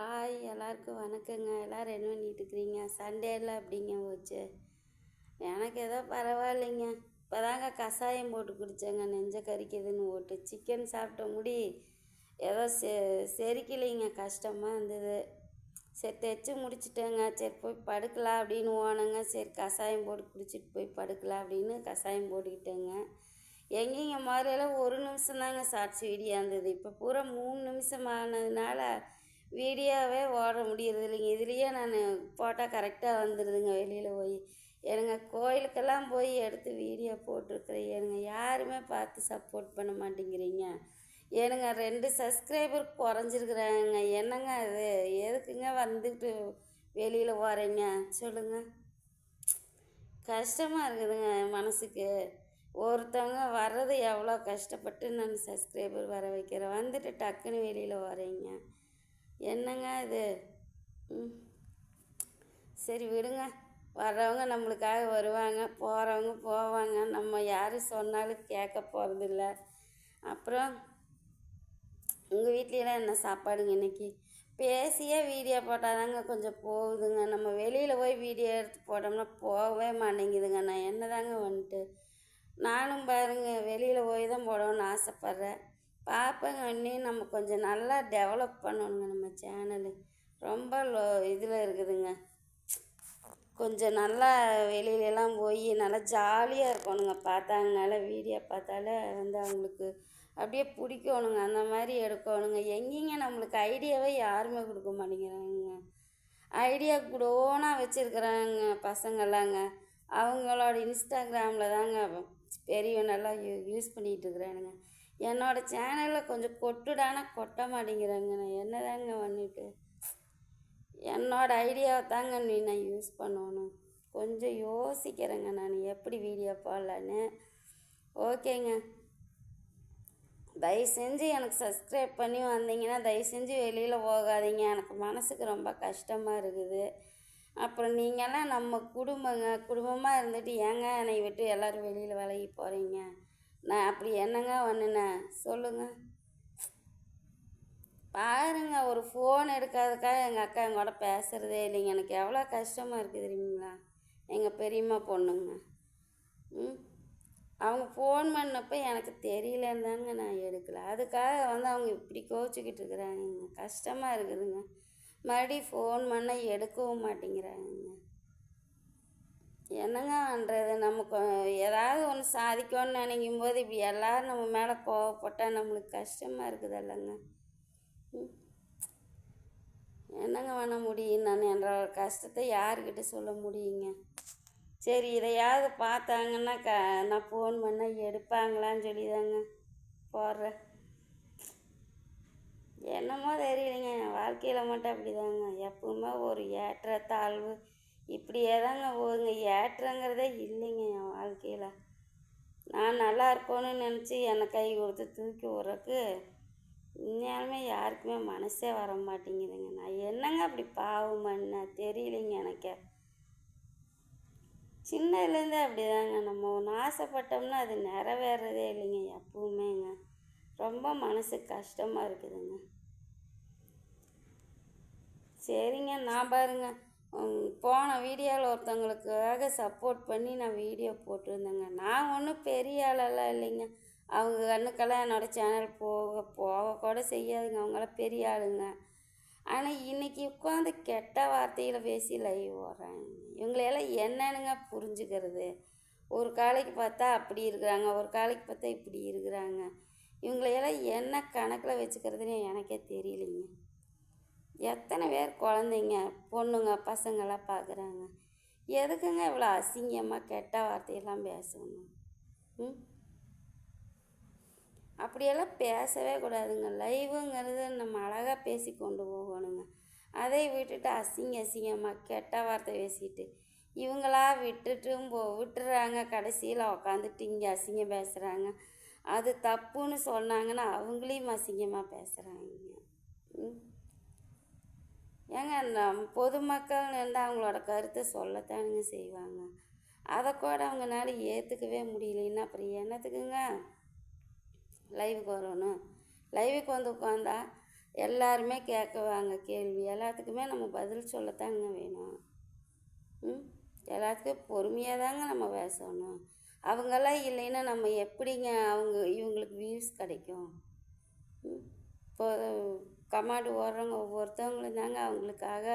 Hi எல்லாருக்கும் வணக்கங்க. எல்லோரும் என்ன பண்ணிட்டு இருக்கிறீங்க சண்டேல அப்படிங்க போச்சு. எனக்கு ஏதோ பரவாயில்லைங்க. இப்போதாங்க கஷாயம் போட்டு குடித்தேங்க நெஞ்ச கறிக்குதுன்னு போட்டு சிக்கன் சாப்பிட்ட முடி ஏதோ செ செரிக்கலைங்க. கஷ்டமாக இருந்தது. சரி தைச்சி முடிச்சிட்டேங்க. சரி போய் படுக்கலாம் அப்படின்னு ஓனங்க. சரி கஷாயம் போட்டு குடிச்சிட்டு போய் படுக்கலாம் அப்படின்னு கஷாயம் போட்டுக்கிட்டேங்க. எங்கேங்க? மாதிரியெல்லாம் ஒரு நிமிஷம் தாங்க சாட்சி வீடியாக இருந்தது. இப்போ பூரா மூணு நிமிஷம் ஆனதுனால வீடியோவே ஓட முடியறது இல்லைங்க இதுலேயே நான் போட்டால் கரெக்டாக வந்துடுதுங்க வெளியில் போய். எனக்கு கோயிலுக்கெல்லாம் போய் எடுத்து வீடியோ போட்டிருக்கிறேன். ஏனுங்க யாருமே பார்த்து சப்போர்ட் பண்ண மாட்டேங்கிறீங்க. ஏனுங்க ரெண்டு சப்ஸ்கிரைபர் குறைஞ்சிருக்குறாங்க. என்னங்க அது? எதுக்குங்க வந்துட்டு வெளியில் போகிறீங்க சொல்லுங்கள் கஷ்டமாக இருக்குதுங்க மனசுக்கு. ஒருத்தவங்க வர்றது எவ்வளோ கஷ்டப்பட்டு நான் சப்ஸ்கிரைபர் வர வைக்கிறேன். வந்துட்டு டக்குன்னு வெளியில் வரீங்க என்னங்க இது ம். சரி விடுங்க. வர்றவங்க நம்மளுக்காக வருவாங்க போகிறவங்க போவாங்க. நம்ம யார் சொன்னாலும் கேட்க போகிறதில்ல அப்புறம் உங்கள் வீட்லையெல்லாம் என்ன சாப்பாடுங்க இன்னைக்கு? பேசியே வீடியோ போட்டால் தாங்க கொஞ்சம் போகுதுங்க. நம்ம வெளியில் போய் வீடியோ எடுத்து போட்டோம்னா போகவே மாட்டேங்குதுங்க. நான் என்ன தாங்க வந்துட்டு நானும் பாருங்க வெளியில் போய் தான் போடணும்னு ஆசைப்பட்றேன். பார்ப்பேங்க இன்னும் நம்ம கொஞ்சம் நல்லா டெவலப் பண்ணணுங்க நம்ம சேனலு ரொம்ப லோ இதில் இருக்குதுங்க. கொஞ்சம் நல்லா வெளியிலலாம் போய் நல்லா ஜாலியாக இருக்கணுங்க. பார்த்தாங்கனால வீடியோ பார்த்தாலே வந்து அவங்களுக்கு அப்படியே பிடிக்கணுங்க. அந்த மாதிரி எடுக்கணுங்க. எங்கேங்க நம்மளுக்கு ஐடியாவே யாருமே கொடுக்க மாட்டேங்கிறாங்க. ஐடியா கூடோனா வச்சுருக்குறாங்க பசங்கள்லாங்க அவங்களோட இன்ஸ்டாகிராமில் தாங்க பெரிய நல்லா யூ யூஸ் பண்ணிகிட்டு இருக்கிறானுங்க. என்னோடய சேனலில் கொஞ்சம் கொட்டுடானா கொட்ட மாட்டேங்கிறாங்க நான் என்னதாங்க பண்ணிட்டு? என்னோட ஐடியாவை தாங்க நீ நான் யூஸ் பண்ணணும். கொஞ்சம் யோசிக்கிறேங்க நான் எப்படி வீடியோ போடலான்னு. ஓகேங்க. தயவு செஞ்சு எனக்கு சப்ஸ்கிரைப் பண்ணி வந்தீங்கன்னா தயவு செஞ்சு வெளியில் போகாதீங்க. எனக்கு மனசுக்கு ரொம்ப கஷ்டமாக இருக்குது. அப்புறம் நீங்கள்லாம் நம்ம குடும்பங்க குடும்பமாக இருந்துட்டு ஏங்க என்னை விட்டு எல்லோரும் வெளியில் விலகி போகிறீங்க நான் அப்படி என்னங்க பண்ணுனேன்? சொல்லுங்கள் பாருங்க ஒரு ஃபோன் எடுக்காதக்காக எங்கள் அக்கா எங்கூட பேசுகிறதே இல்லைங்க. எனக்கு எவ்வளோ கஷ்டமாக இருக்குது தெரியுங்களா? எங்கள் பெரியம்மா பொண்ணுங்க. ம்? அவங்க ஃபோன் பண்ணப்போ எனக்கு தெரியலன்னு தாங்க நான் எடுக்கலை. அதுக்காக வந்து அவங்க இப்படி கோச்சிக்கிட்டு இருக்கிறாங்க. கஷ்டமாக இருக்குதுங்க. மறுபடியும் ஃபோன் பண்ணால் எடுக்கவும் மாட்டேங்கிறாங்க. என்னங்க பண்ணுறது நமக்கு ஏதாவது ஒன்று சாதிக்கணும்னு நினைக்கும் போது இப்படி எல்லோரும் நம்ம மேலே கோவப்பட்டால் நம்மளுக்கு கஷ்டமாக இருக்குதல்லங்க என்னங்க பண்ண முடியும் நான் என்ற கஷ்டத்தை யாருக்கிட்ட சொல்ல முடியுங்க? சரி இதையாவது பார்த்தாங்கன்னா க நான் ஃபோன் பண்ணால் எடுப்பாங்களான்னு சொல்லி தாங்க போடுறேன். என்னமோ தெரியலைங்க என் வாழ்க்கையில் மட்டும் அப்படி தாங்க எப்பவுமே ஒரு ஏற்ற தாழ்வு இப்படியே தாங்க போகுதுங்க. ஏற்றங்கிறதே இல்லைங்க என் வாழ்க்கையில். நான் நல்லா இருக்கோன்னு நினச்சி என்னை கை கொடுத்து தூக்கி விட்றக்கு உண்மையாலுமே யாருக்குமே மனசே வர மாட்டேங்குதுங்க. நான் என்னங்க அப்படி பாவம் பண்ண? தெரியலைங்க எனக்கு. சின்னதுலேருந்தே அப்படி தாங்க நம்ம ஒன்று ஆசைப்பட்டோம்னா அது நிறைவேறதே இல்லைங்க எப்பவுமேங்க. ரொம்ப மனசு கஷ்டமாக இருக்குதுங்க. சரிங்க நான் பாருங்க. போன வீடியோவில் ஒருத்தவங்களுக்காக சப்போர்ட் பண்ணி நான் வீடியோ போட்டிருந்தேங்க. நான் ஒன்றும் பெரிய ஆளெல்லாம் இல்லைங்க. அவங்க கண்ணுக்கெல்லாம் என்னோடய சேனல் போக போக கூட செய்யாதுங்க. அவங்களாம் பெரிய ஆளுங்க. ஆனால் இன்னைக்கு உட்காந்து கெட்ட வார்த்தையில் பேசி லைவ் ஓடுறாங்க. இவங்களையெல்லாம் என்னென்னுங்க புரிஞ்சுக்கிறது? ஒரு காலைக்கு பார்த்தா அப்படி இருக்கிறாங்க. ஒரு காலைக்கு பார்த்தா இப்படி இருக்கிறாங்க. இவங்களையெல்லாம் என்ன கணக்கில் வச்சுக்கிறதுன்னு எனக்கே தெரியலைங்க. எத்தனை பேர் குழந்தைங்க பொண்ணுங்க பசங்களாம் பார்க்குறாங்க எதுக்குங்க இவ்வளோ அசிங்கமாக கெட்ட வார்த்தையெல்லாம் பேசணும்? ம்? அப்படியெல்லாம் பேசவே கூடாதுங்க. லைவுங்கிறது நம்ம அழகாக பேசி கொண்டு போகணுங்க. அதை விட்டுட்டு அசிங்க அசிங்கமாக கெட்ட வார்த்தை பேசிட்டு இவங்களா விட்டுட்டும் போ விட்டுறாங்க. கடைசியில் உக்காந்துட்டு இங்கே அசிங்கம் பேசுகிறாங்க அது தப்புன்னு சொன்னாங்கன்னா அவங்களையும் அசிங்கமாக பேசுகிறாங்க ம்? ஏங்க நம் பொதுமக்கள் இருந்தால் அவங்களோட கருத்தை சொல்லத்தானுங்க செய்வாங்க. அதை கூட அவங்களால ஏற்றுக்கவே முடியலன்னா அப்புறம் என்னத்துக்குங்க? லைவுக்கு வரணும். லைவுக்கு வந்து உட்காந்தா எல்லாருமே கேட்குவாங்க கேள்வி. எல்லாத்துக்குமே நம்ம பதில் சொல்லத்தாங்க வேணும். ம்? எல்லாத்துக்கும் பொறுமையாக தாங்க நம்ம பேசணும். அவங்கெல்லாம் இல்லைன்னா நம்ம எப்படிங்க அவங்க இவங்களுக்கு வியூஸ் கிடைக்கும்? ம்? இப்போ கமாண்டு ஓடுறவங்க ஒவ்வொருத்தவங்களும் தாங்க அவங்களுக்காக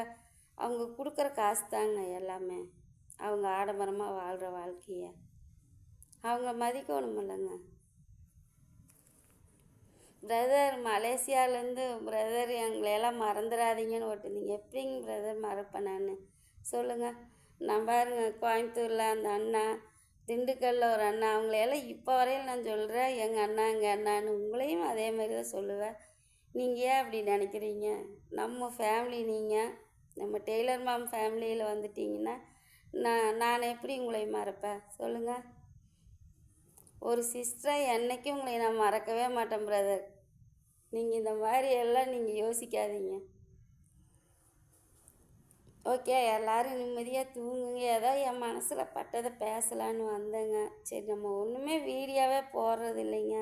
அவங்க கொடுக்குற காசு தாங்க எல்லாமே. அவங்க ஆடம்பரமாக வாழ்கிற வாழ்க்கையை. அவங்க மதிக்கணும் இல்லைங்க. பிரதர் மலேசியாவிலேருந்து பிரதர் எங்களையெல்லாம் மறந்துடாதீங்கன்னு ஓட்டுனீங்க. எப்படிங்க பிரதர் மறப்பேன் நான்? சொல்லுங்கள் நான் பாருங்க கோயம்புத்தூரில் அந்த அண்ணா திண்டுக்கல்லில் ஒரு அண்ணா அவங்களையெல்லாம் இப்போ வரையில் நான் சொல்கிறேன் எங்கள் அண்ணா எங்கள் அண்ணான்னு உங்களையும் அதே மாதிரி தான் சொல்லுவேன். நீங்கள் ஏன் அப்படி நினைக்கிறீங்க? நம்ம ஃபேமிலி நீங்கள் நம்ம டெய்லர் மேம் ஃபேமிலியில் வந்துட்டீங்கன்னா நான் நான் எப்படி உங்களை மறப்பேன்? சொல்லுங்கள் ஒரு சிஸ்டரை என்றைக்கும் உங்களை நான் மறக்கவே மாட்டேன் பிரதர் நீங்கள் இந்த மாதிரி எல்லாம் நீங்கள் யோசிக்காதீங்க. ஓகே எல்லோரும் நிம்மதியாக தூங்குங்க. ஏதோ என் மனசில் பட்டதை பேசலான்னு வந்தேங்க. சரி நம்ம ஒன்றுமே வீடியோவே போடுறது இல்லைங்க.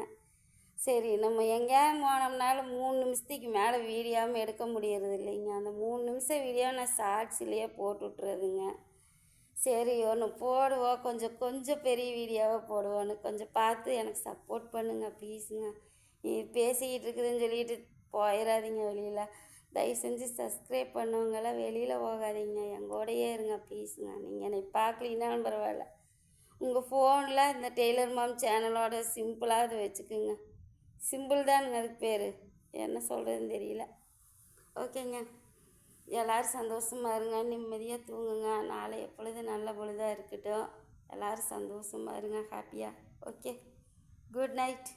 சரி நம்ம எங்கேயாவது போனோம்னாலும் மூணு நிமிஷத்துக்கு மேலே வீடியோவும் எடுக்க முடியறது இல்லைங்க. அந்த மூணு நிமிஷம் வீடியோ நான் ஷார்ட்ஸ்லேயே போட்டு விட்றதுங்க சரி ஒன்று போடுவோம் கொஞ்சம் கொஞ்சம் பெரிய வீடியோவாக போடுவோன்னு. கொஞ்சம் பார்த்து எனக்கு சப்போர்ட் பண்ணுங்க ப்ளீஸுங்க நீ பேசிக்கிட்டு இருக்குதுன்னு சொல்லிட்டு போயிடாதீங்க வெளியில். தயவு செஞ்சு சப்ஸ்கிரைப் பண்ணவங்கெல்லாம் வெளியில் போகாதீங்க. எங்கூடயே இருங்க ப்ளீஸுங்க நீங்கள் என்னை பார்க்கலினாலும் பரவாயில்ல. உங்கள் ஃபோனில் இந்த டெய்லர் மாம் சேனலோட சிம்பிளாக அதை வச்சுக்குங்க. சிம்பிள் தானுங்க அதுக்கு பேர். என்ன சொல்கிறதுன்னு தெரியல. ஓகேங்க. எல்லோரும் சந்தோஷமாக இருங்க. நிம்மதியாக தூங்குங்க. நாளை எப்பொழுது நல்ல பொழுதாக இருக்கட்டும். எல்லோரும் சந்தோஷமாக இருங்க. ஹாப்பியாக ஓகே குட் நைட்